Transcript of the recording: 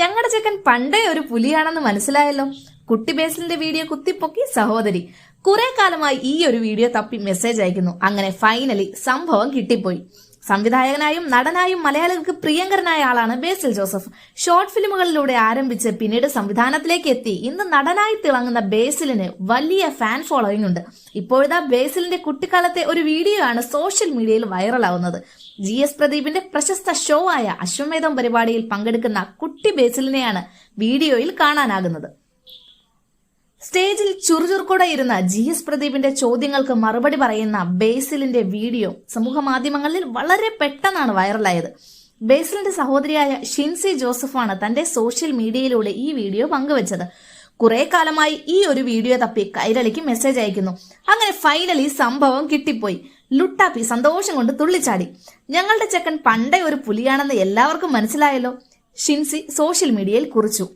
ഞങ്ങളുടെ ചെക്കൻ പണ്ടേ ഒരു പുലിയാണെന്ന് മനസ്സിലായല്ലോ. കുട്ടി ബേസിലിന്റെ വീഡിയോ കുത്തിപ്പൊക്കി സഹോദരി. കുറെ കാലമായി ഈ ഒരു വീഡിയോ തപ്പി മെസ്സേജ് അയക്കുന്നു. അങ്ങനെ ഫൈനലി സംഭവം കിട്ടിപ്പോയി. സംവിധായകനായും നടനായും മലയാളികൾക്ക് പ്രിയങ്കരനായ ആളാണ് ബേസിൽ ജോസഫ്. ഷോർട്ട് ഫിലിമുകളിലൂടെ ആരംഭിച്ച് പിന്നീട് സംവിധാനത്തിലേക്ക് എത്തി. ഇന്ന് നടനായി തിളങ്ങുന്ന ബേസിലിന് വലിയ ഫാൻ ഫോളോയിങ് ഉണ്ട്. ഇപ്പോഴത്തെ ബേസിലിന്റെ കുട്ടിക്കാലത്തെ ഒരു വീഡിയോ ആണ് സോഷ്യൽ മീഡിയയിൽ വൈറലാവുന്നത് ജി എസ് പ്രദീപിന്റെ പ്രശസ്ത ഷോ ആയ അശ്വമേധം പരിപാടിയിൽ പങ്കെടുക്കുന്ന കുട്ടി ബേസിലിനെയാണ് വീഡിയോയിൽ കാണാനാകുന്നത്. സ്റ്റേജിൽ ചുറുചുറുക്കൂടെ ഇരുന്ന ജി എസ് പ്രദീപിന്റെ ചോദ്യങ്ങൾക്ക് മറുപടി പറയുന്ന ബേസിലിന്റെ വീഡിയോ സമൂഹ മാധ്യമങ്ങളിൽ വളരെ പെട്ടെന്നാണ് വൈറലായത്. ബേസിലിന്റെ സഹോദരിയായ ഷിൻസി ജോസഫാണ് തന്റെ സോഷ്യൽ മീഡിയയിലൂടെ ഈ വീഡിയോ പങ്കുവച്ചത്. കുറെ കാലമായി ഈ ഒരു വീഡിയോ തപ്പി കൈരളിക്ക് മെസ്സേജ് അയക്കുന്നു. അങ്ങനെ ഫൈനലി സംഭവം കിട്ടിപ്പോയി. ലുട്ടാപ്പി സന്തോഷം കൊണ്ട് തുള്ളിച്ചാടി. ഞങ്ങളുടെ ചെക്കൻ പണ്ടേ ഒരു പുലിയാണെന്ന് എല്ലാവർക്കും മനസ്സിലായല്ലോ. ഷിൻസി സോഷ്യൽ മീഡിയയിൽ കുറിച്ചു